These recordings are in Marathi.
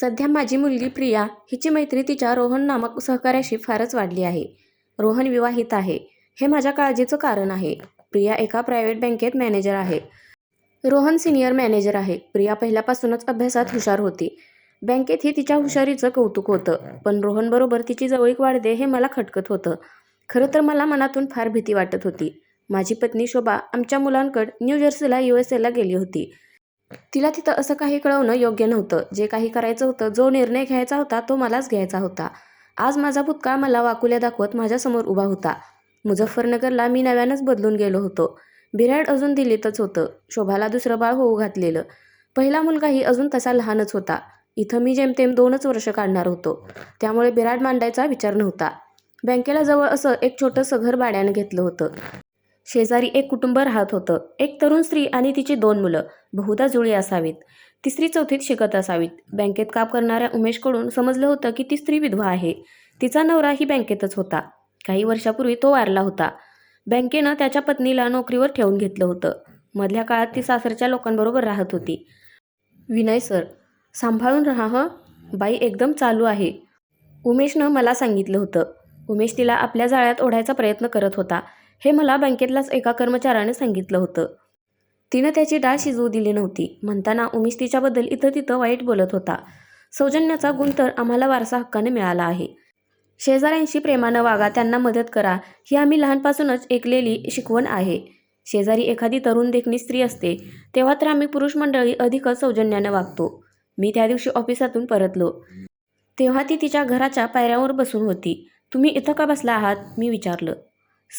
सध्या माझी मुलगी प्रिया हिची मैत्री तिच्या रोहन नामक सहकाऱ्याशी फारच वाढली आहे. रोहन विवाहित आहे. हे माझ्या काळजीचं कारण आहे. प्रिया एका प्रायव्हेट बँकेत मॅनेजर आहे. रोहन सिनियर मॅनेजर आहे. प्रिया पहिल्यापासूनच अभ्यासात हुशार होती. बँकेतही तिच्या हुशारीचं कौतुक होतं. पण रोहनबरोबर तिची जवळीक वाढते हे मला खटकत होतं. खरं तर मला मनातून फार भीती वाटत होती. माझी पत्नी शोभा आमच्या मुलांकड न्यू जर्सीला यू एस एला गेली होती. तिला तिथं असं काही कळवणं योग्य नव्हतं. जे काही करायचं होतं जो निर्णय घ्यायचा होता तो मलाच घ्यायचा होता. आज माझा भूतकाळ मला वाकुल्या दाखवत माझ्यासमोर उभा होता. मुझफ्फरनगरला मी नव्यानंच बदलून गेलो होतो. बिराड अजून दिल्लीतच होतं. शोभाला दुसरं बाळ होऊ घातलेलं. पहिला मुलगाही अजून तसा लहानच होता. इथं मी जेमतेम दोनच वर्ष काढणार होतो. त्यामुळे बिराड मांडायचा विचार नव्हता. बँकेला जवळ असं एक छोटंसं घर भाड्यानं घेतलं होतं. शेजारी एक कुटुंब राहत होतं. एक तरुण स्त्री आणि तिची दोन मुलं. बहुधा जुळी असावीत. तिसरी चौथीत शिकत असावीत. बँकेत काम करणाऱ्या उमेशकडून समजलं होतं की ती स्त्री विधवा आहे. तिचा नवरा ही बँकेतच होता. काही वर्षापूर्वी तो वारला होता. बँकेनं त्याच्या पत्नीला नोकरीवर ठेवून घेतलं होतं. मधल्या काळात ती सासरच्या लोकांबरोबर राहत होती. विनय सर सांभाळून राहा हं. बाई एकदम चालू आहे. उमेशनं मला सांगितलं होतं. उमेश तिला आपल्या जाळ्यात ओढायचा प्रयत्न करत होता. हे मला बँकेतल्याच एका कर्मचाऱ्याने सांगितलं होतं. तिनं त्याची डाळ शिजवू दिली नव्हती. म्हणताना उमेश तिच्याबद्दल इथं तिथं वाईट बोलत होता. सौजन्याचा गुण तर आम्हाला वारसा हक्काने मिळाला आहे. शेजाऱ्यांशी प्रेमानं वागा त्यांना मदत करा ही आम्ही लहानपासूनच ऐकलेली शिकवण आहे. शेजारी एखादी तरुण देखणी स्त्री असते तेव्हा तर आम्ही पुरुष मंडळी अधिकच सौजन्यानं वागतो. मी त्या दिवशी ऑफिसातून परतलो. तेव्हा ती तिच्या घराच्या पायऱ्यावर बसून होती. तुम्ही इथं का बसला आहात? मी विचारलं.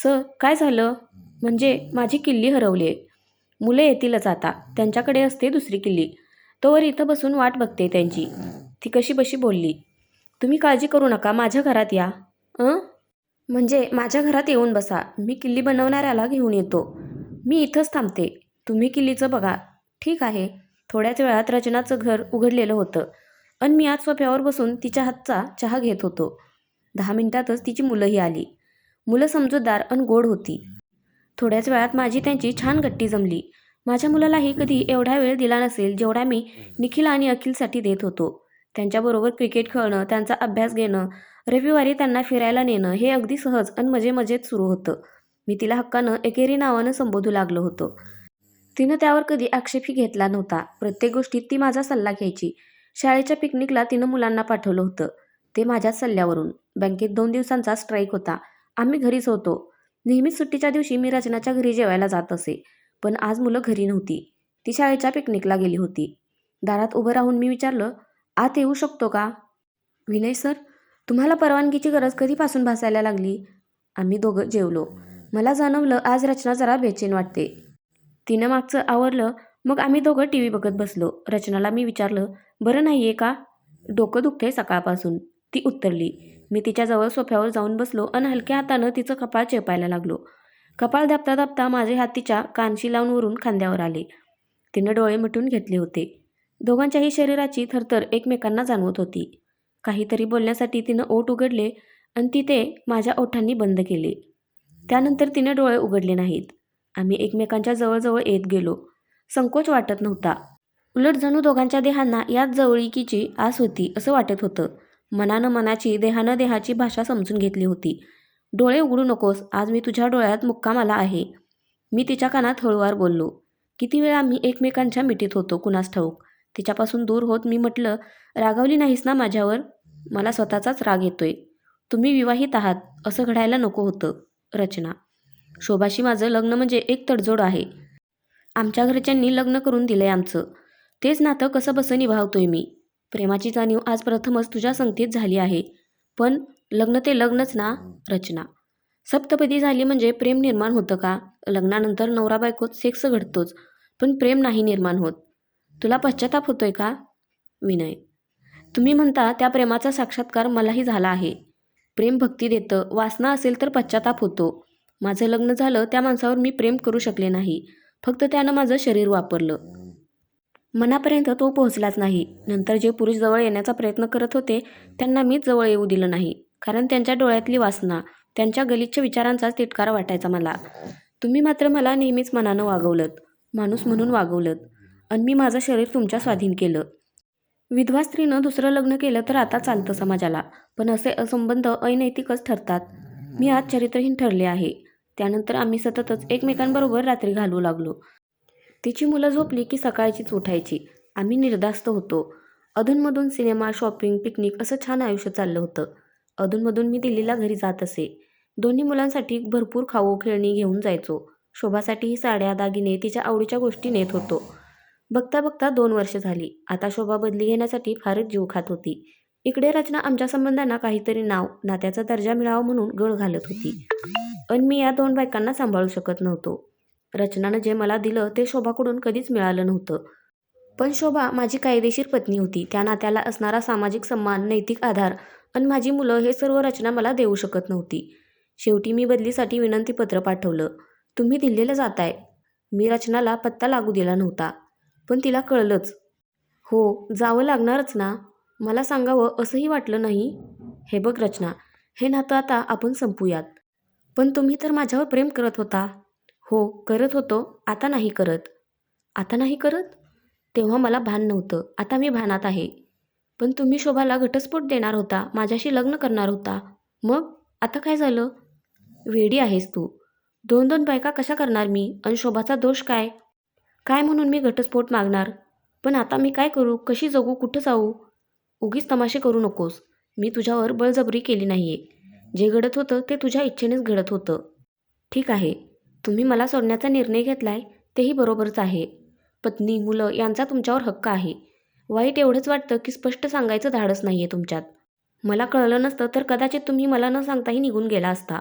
सर काय झालं? म्हणजे माझी किल्ली हरवली आहे मुलं येतीलच आता. त्यांच्याकडे असते दुसरी किल्ली. तोवर इथं बसून वाट बघते त्यांची. ती कशी बशी बोलली. तुम्ही काळजी करू नका माझ्या घरात या. अं? म्हणजे माझ्या घरात येऊन बसा. मी किल्ली बनवणाऱ्याला घेऊन येतो. मी इथंच थांबते. तुम्ही किल्लीचं बघा. ठीक आहे. थोड्याच वेळात रचनाचं घर उघडलेलं होतं. अन मी आज सोफ्यावर बसून तिच्या हातचा चहा घेत होतो. दहा मिनिटातच तिची मुलंही आली. मुलं समजूतदार अन गोड होती. थोड्याच वेळात माझी त्यांची छान गट्टी जमली. माझ्या मुलालाही कधी एवढा वेळ दिला नसेल जेवढा मी निखिल आणि अखिलसाठी देत होतो. त्यांच्याबरोबर क्रिकेट खेळणं त्यांचा अभ्यास घेणं रविवारी त्यांना फिरायला नेणं हे अगदी सहज आणि मजे मजेत सुरू होतं. मी तिला हक्कानं एकेरी नावानं संबोधू लागलो होतो. तिनं त्यावर कधी आक्षेपही घेतला नव्हता. प्रत्येक गोष्टीत ती माझा सल्ला घ्यायची. शाळेच्या पिकनिकला तिनं मुलांना पाठवलं होतं. ते माझ्याच सल्ल्यावरून. बँकेत दोन दिवसांचा स्ट्राईक होता. आम्ही घरीच होतो. नेहमीच सुट्टीच्या दिवशी मी रचनाच्या घरी जेवायला जात असे. पण आज मुलं घरी नव्हती. ती शाळेच्या पिकनिकला गेली होती. दारात उभं राहून मी विचारलं आत येऊ शकतो का? विनय सर तुम्हाला परवानगीची गरज कधीपासून भासायला लागली? आम्ही दोघं जेवलो. मला जाणवलं आज रचना जरा बेचैन वाटते. तिनं मागचं आवरलं मग आम्ही दोघं टी व्ही बघत बसलो. रचनाला मी विचारलं बरं नाही आहे का? डोकं दुखतंय सकाळपासून. ती उत्तरली मी तिच्याजवळ सोफ्यावर जाऊन बसलो आणि हलक्या हातानं तिचं कपाळ चेपायला लागलो. कपाळ दाबता दाबता माझे हात तिच्या कानशी लावून वरून खांद्यावर आले. तिनं डोळे मिटून घेतले होते. दोघांच्याही शरीराची थरथर एकमेकांना जाणवत होती. काहीतरी बोलण्यासाठी तिनं ओठ उघडले आणि ती ते माझ्या ओठांनी बंद केले. त्यानंतर तिने डोळे उघडले नाहीत. आम्ही एकमेकांच्या जवळजवळ येत गेलो. संकोच वाटत नव्हता. उलट जणू दोघांच्या देहांना याच जवळिकीची आस होती असं वाटत होतं. मनानं मनाची देहानं देहाची भाषा समजून घेतली होती. डोळे उघडू नकोस आज मी तुझ्या डोळ्यात मुक्काम आला आहे. मी तिच्या कानात हळूवार बोललो. किती वेळा मी एकमेकांच्या मिठीत होतो कुणास ठाऊक? तिच्यापासून दूर होत मी म्हटलं रागावली नाहीस ना माझ्यावर? मला स्वतःचाच राग येतोय. तुम्ही विवाहित आहात असं घडायला नको होतं. रचना. शोभाशी माझं लग्न म्हणजे एक तडजोड आहे. आमच्या घरच्यांनी लग्न करून दिलंय आमचं. तेच नातं कसं बसं निभावतोय मी? प्रेमाची जाणीव आज प्रथमच तुझ्या संगतीत झाली आहे. पण लग्न ते लग्नच ना रचना. सप्तपदी झाली म्हणजे प्रेम निर्माण होतं का? लग्नानंतर नवरा बायकोत सेक्स घडतोच पण प्रेम नाही निर्माण होत. तुला पश्चाताप होतोय का? विनय. तुम्ही म्हणता त्या प्रेमाचा साक्षात्कार मलाही झाला आहे. प्रेम भक्ती देतं वासना असेल तर पश्चाताप होतो. माझं लग्न झालं त्या माणसावर मी प्रेम करू शकले नाही. फक्त त्यानं माझं शरीर वापरलं. मनापर्यंत तो पोहोचलाच नाही. नंतर जे पुरुष जवळ येण्याचा प्रयत्न करत होते त्यांना मीच जवळ येऊ दिलं नाही. कारण त्यांच्या डोळ्यातली वासना त्यांच्या गलिच्छ विचारांचाच तिटकारा वाटायचा मला. तुम्ही मात्र मला नेहमीच मनानं वागवलत माणूस म्हणून वागवलत आणि मी माझं शरीर तुमच्या स्वाधीन केलं. विधवा स्त्रीनं दुसरं लग्न केलं तर आता चालतं समाजाला पण असे असंबंध अनैतिकच ठरतात. मी आज चरित्रहीन ठरले आहे. त्यानंतर आम्ही सततच एकमेकांबरोबर रात्री घालवू लागलो. तिची मुलं झोपली की सकाळचीच उठायची. आम्ही निर्धास्त होतो. अधूनमधून सिनेमा शॉपिंग पिकनिक असं छान आयुष्य चाललं होतं. अधूनमधून मी दिल्लीला घरी जात असे. दोन्ही मुलांसाठी भरपूर खाऊ खेळणी घेऊन जायचो. शोभासाठीही साड्या दागिने तिच्या आवडीच्या गोष्टी नेत होतो. बघता बघता दोन वर्ष झाली. आता शोभा बदली घेण्यासाठी फारच जीव खात होती. इकडे रचना आमच्या संबंधांना काहीतरी नाव नात्याचा दर्जा मिळावा म्हणून गळ घालत होती. पण मी या दोन बायकांना सांभाळू शकत नव्हतो. रचनानं जे मला दिलं ते शोभाकडून कधीच मिळालं नव्हतं. पण शोभा माझी कायदेशीर पत्नी होती. त्या नात्याला असणारा सामाजिक सन्मान नैतिक आधार आणि माझी मुलं हे सर्व रचना मला देऊ शकत नव्हती. शेवटी मी बदलीसाठी विनंतीपत्र पाठवलं. तुम्ही दिल्लीला जाताय. मी रचनाला पत्ता लागू दिला नव्हता. पण तिला कळलंच. हो जावं लागणारच ना. मला सांगावं असंही वाटलं नाही. हे बघ रचना हे नातं आता आपण संपूयात. पण तुम्ही तर माझ्यावर प्रेम करत होता. हो करत होतो. आता नाही करत. आता नाही करत? तेव्हा मला भान नव्हतं. आता मी भानात आहे. पण तुम्ही शोभाला घटस्फोट देणार होता. माझ्याशी लग्न करणार होता. मग? आता काय झालं? वेडी आहेस तू. दोन दोन बायका कशा करणार मी? आणि शोभाचा दोष काय? काय म्हणून मी घटस्फोट मागणार? पण आता मी काय करू? कशी जगू? कुठं जाऊ? उगीच तमाशे करू नकोस. मी तुझ्यावर बळजबरी केली नाही आहे जे घडत होतं ते तुझ्या इच्छेनेच घडत होतं. ठीक आहे. तुम्ही मला सोडण्याचा निर्णय घेतलाय तेही बरोबरच आहे. पत्नी मुलं यांचा तुमच्यावर हक्क आहे. वाईट एवढंच वाटतं की स्पष्ट सांगायचं धाडस नाही आहे तुमच्यात. मला कळलं नसतं तर कदाचित तुम्ही मला न सांगताही निघून गेला असता.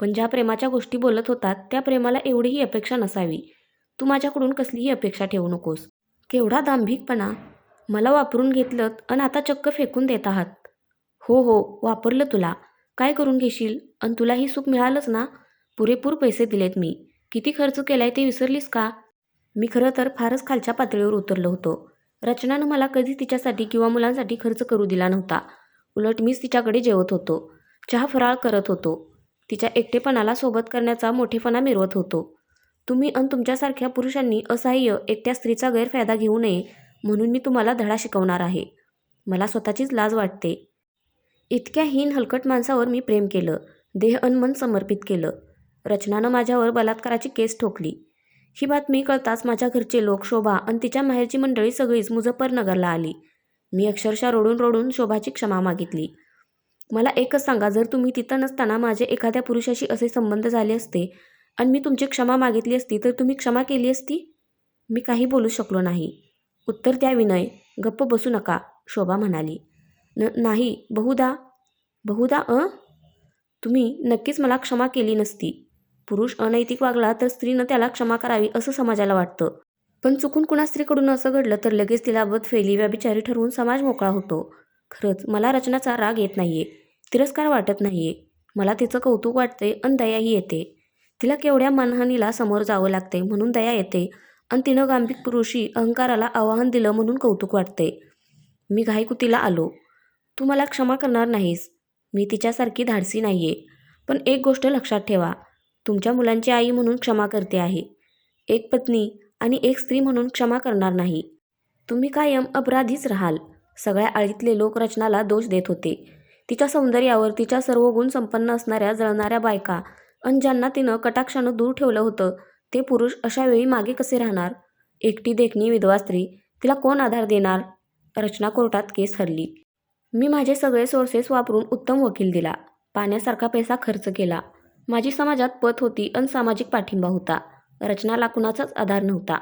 पण ज्या प्रेमाच्या गोष्टी बोलत होतात त्या प्रेमाला एवढीही अपेक्षा नसावी. तू माझ्याकडून कसलीही अपेक्षा ठेवू नकोस. केवढा दांभिकपणा. मला वापरून घेतलं आणि आता चक्क फेकून देत आहात. हो हो वापरलं तुला. काय करून घेशील? आणि तुलाही सुख मिळालंच ना? पुरेपूर पैसे दिलेत मी. किती खर्च केलाय ते विसरलीस का? मी खरं तर फारच खालच्या पातळीवर उतरलो होतो. रचनानं मला कधी तिच्यासाठी किंवा मुलांसाठी खर्च करू दिला नव्हता. उलट मीच तिच्याकडे जेवत होतो. चहा फराळ करत होतो. तिच्या एकटेपणाला सोबत करण्याचा मोठेपणा मिरवत होतो. तुम्ही अन तुमच्यासारख्या पुरुषांनी असहाय्य एकट्या स्त्रीचा गैरफायदा घेऊ नये म्हणून मी तुम्हाला धडा शिकवणार आहे. मला स्वतःचीच लाज वाटते. इतक्या हीन हलकट माणसावर मी प्रेम केलं. देह अन मन समर्पित केलं. रचनानं माझ्यावर बलात्काराची केस ठोकली. ही बातमी कळताच माझ्या घरचे लोक शोभा आणि तिच्या माहेरची मंडळी सगळीच मुझफ्फरनगरला आली. मी अक्षरशः रोडून रोडून शोभाची क्षमा मागितली. मला एकच सांगा जर तुम्ही तिथं नसताना माझे एखाद्या पुरुषाशी असे संबंध झाले असते आणि मी तुमची क्षमा मागितली असती तर तुम्ही क्षमा केली असती? मी काही बोलू शकलो नाही. उत्तर द्या विनय गप्प बसू नका शोभा म्हणाली. न नाही बहुधा बहुधा अ? तुम्ही नक्कीच मला क्षमा केली नसती. पुरुष अनैतिक वागला तर स्त्रीनं त्याला क्षमा करावी असं समाजाला वाटतं. पण चुकून कुणा स्त्रीकडून असं घडलं तर लगेच तिला बदफेली व्याभिचारी ठरवून समाज मोकळा होतो. खरंच मला रचनाचा राग येत नाहीये. तिरस्कार वाटत नाहीये. मला तिचं कौतुक वाटते आणि दयाही येते. तिला केवढ्या मानहानीला समोर जावं लागते म्हणून दया येते. आणि तिनं गांभीर पुरुषी अहंकाराला आवाहन दिलं म्हणून कौतुक वाटते मी घाईकुतीला आलो. तू मला क्षमा करणार नाहीस. मी तिच्यासारखी धाडसी नाही आहे पण एक गोष्ट लक्षात ठेवा. तुमच्या मुलांची आई म्हणून क्षमा करते आहे. एक पत्नी आणि एक स्त्री म्हणून क्षमा करणार नाही. तुम्ही कायम अपराधीच राहाल. सगळ्या आळीतले लोक रचनाला दोष देत होते. तिच्या सौंदर्यावर तिच्या सर्व गुण संपन्न असणाऱ्या जळणाऱ्या बायका आणि ज्यांना तिनं कटाक्षानं दूर ठेवलं होतं ते पुरुष अशा वेळी मागे कसे राहणार? एकटी देखणी विधवा स्त्री तिला कोण आधार देणार? रचना कोर्टात केस हरली. मी माझे सगळे सोर्सेस वापरून उत्तम वकील दिला. पाण्यासारखा पैसा खर्च केला. माझी समाजात पत होती अन सामाजिक पाठिंबा होता. रचनाला कुणाचाच आधार नव्हता.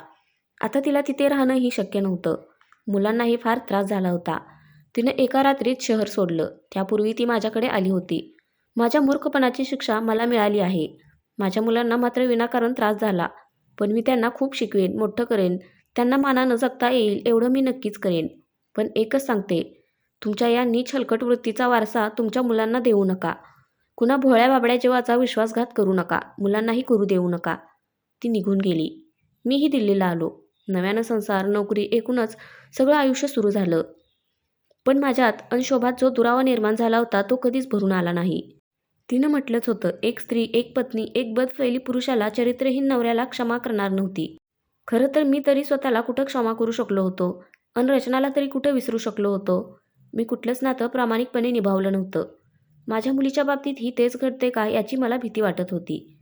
आता तिला तिथे राहणंही शक्य नव्हतं. मुलांनाही फार त्रास झाला होता. तिनं एका रात्रीत शहर सोडलं. त्यापूर्वी ती माझ्याकडे आली होती. माझ्या मूर्खपणाची शिक्षा मला मिळाली आहे. माझ्या मुलांना मात्र विनाकारण त्रास झाला. पण मी त्यांना खूप शिकवेन मोठं करेन. त्यांना मानानं जगता येईल एवढं मी नक्कीच करेन. पण एकच सांगते तुमच्या या नीच हलकट वृत्तीचा वारसा तुमच्या मुलांना देऊ नका. कुणा भोळ्या बाबड्या जीवाचा विश्वासघात करू नका मुलांनाही करू देऊ नका. ती निघून गेली. मीही दिल्लीला आलो. नव्यानं संसार नोकरी एकूणच सगळं आयुष्य सुरू झालं. पण माझ्यात अनशोभात जो दुरावा निर्माण झाला होता तो कधीच भरून आला नाही. तिनं म्हटलंच होतं एक स्त्री एक पत्नी एक बदफैली पुरुषाला चरित्रहीन नवऱ्याला क्षमा करणार नव्हती. खरं तर मी तरी स्वतःला कुठं क्षमा करू शकलो होतो? अन रचनाला तरी कुठं विसरू शकलो होतो? मी कुठलंच नातं प्रामाणिकपणे निभावलं नव्हतं. माझ्या मुलीच्या बाबतीत ही तेच घडते का याची मला भीती वाटत होती.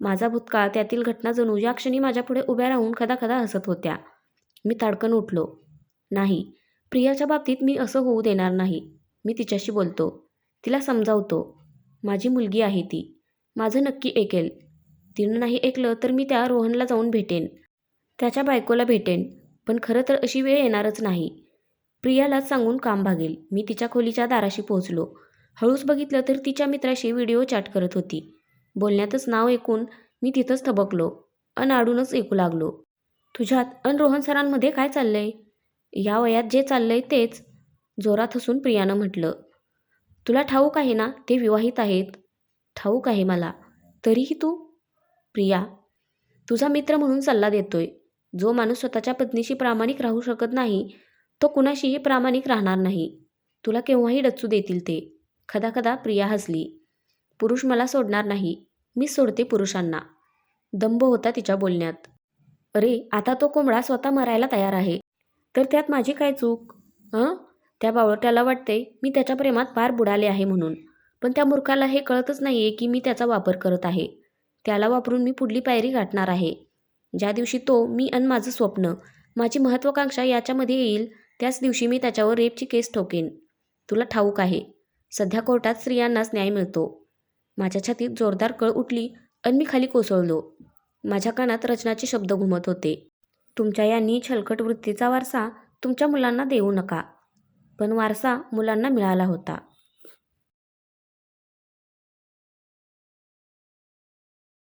माझा भूतकाळ त्यातील घटना जणू या क्षणी माझ्यापुढे उभ्या राहून खदाखदा हसत होत्या. मी ताडकन उठलो. नाही प्रियाच्या बाबतीत मी असं होऊ देणार नाही. मी तिच्याशी बोलतो. तिला समजावतो. माझी मुलगी आहे ती. माझं नक्की ऐकेल. तिनं नाही ऐकलं तर मी त्या रोहनला जाऊन भेटेन. त्याच्या बायकोला भेटेन. पण खरं तर अशी वेळ येणारच नाही. प्रियालाच सांगून काम भागेल. मी तिच्या खोलीच्या दाराशी पोहोचलो. हळूच बघितलं तर तिच्या मित्राशी व्हिडिओ चॅट करत होती. बोलण्यातच नाव ऐकून मी तिथंच थबकलो. अन आडूनच ऐकू लागलो. तुझ्यात अन रोहन सरांमध्ये काय चाललंय? या वयात जे चाललंय तेच जोरात हसून प्रियानं म्हटलं. तुला ठाऊक आहे ना ते विवाहित आहेत. ठाऊक आहे मला. तरीही तू? प्रिया तुझा मित्र म्हणून सल्ला देतोय. जो माणूस स्वतःच्या पत्नीशी प्रामाणिक राहू शकत नाही तो कुणाशीही प्रामाणिक राहणार नाही. तुला केव्हाही डच्चू देतील ते. खदा खदा प्रिया हसली. पुरुष मला सोडणार नाही मी सोडते पुरुषांना. दंभ होता तिच्या बोलण्यात. अरे आता तो कोंबडा स्वतः मरायला तयार आहे तर त्यात माझी काय चूक? हं त्या बावळट्याला वाटते मी त्याच्या प्रेमात पार बुडाले आहे म्हणून. पण त्या मूर्खाला हे कळतच नाही आहे की मी त्याचा वापर करत आहे. त्याला वापरून मी पुढली पायरी गाठणार आहे. ज्या दिवशी तो मी आणि माझं स्वप्न माझी महत्त्वाकांक्षा याच्यामध्ये येईल त्याच दिवशी मी त्याच्यावर रेपची केस ठोकेन. तुला ठाऊक आहे सध्या कोर्टात स्त्रियांनाच न्याय मिळतो. माझ्या छातीत जोरदार कळ उठली आणि मी खाली कोसळलो. माझ्या कानात रचनाचे शब्द घुमत होते. तुमच्या या छलकट वृत्तीचा वारसा तुमच्या मुलांना देऊ नका. पण वारसा मुलांना मिळाला होता.